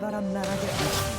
바람 나라게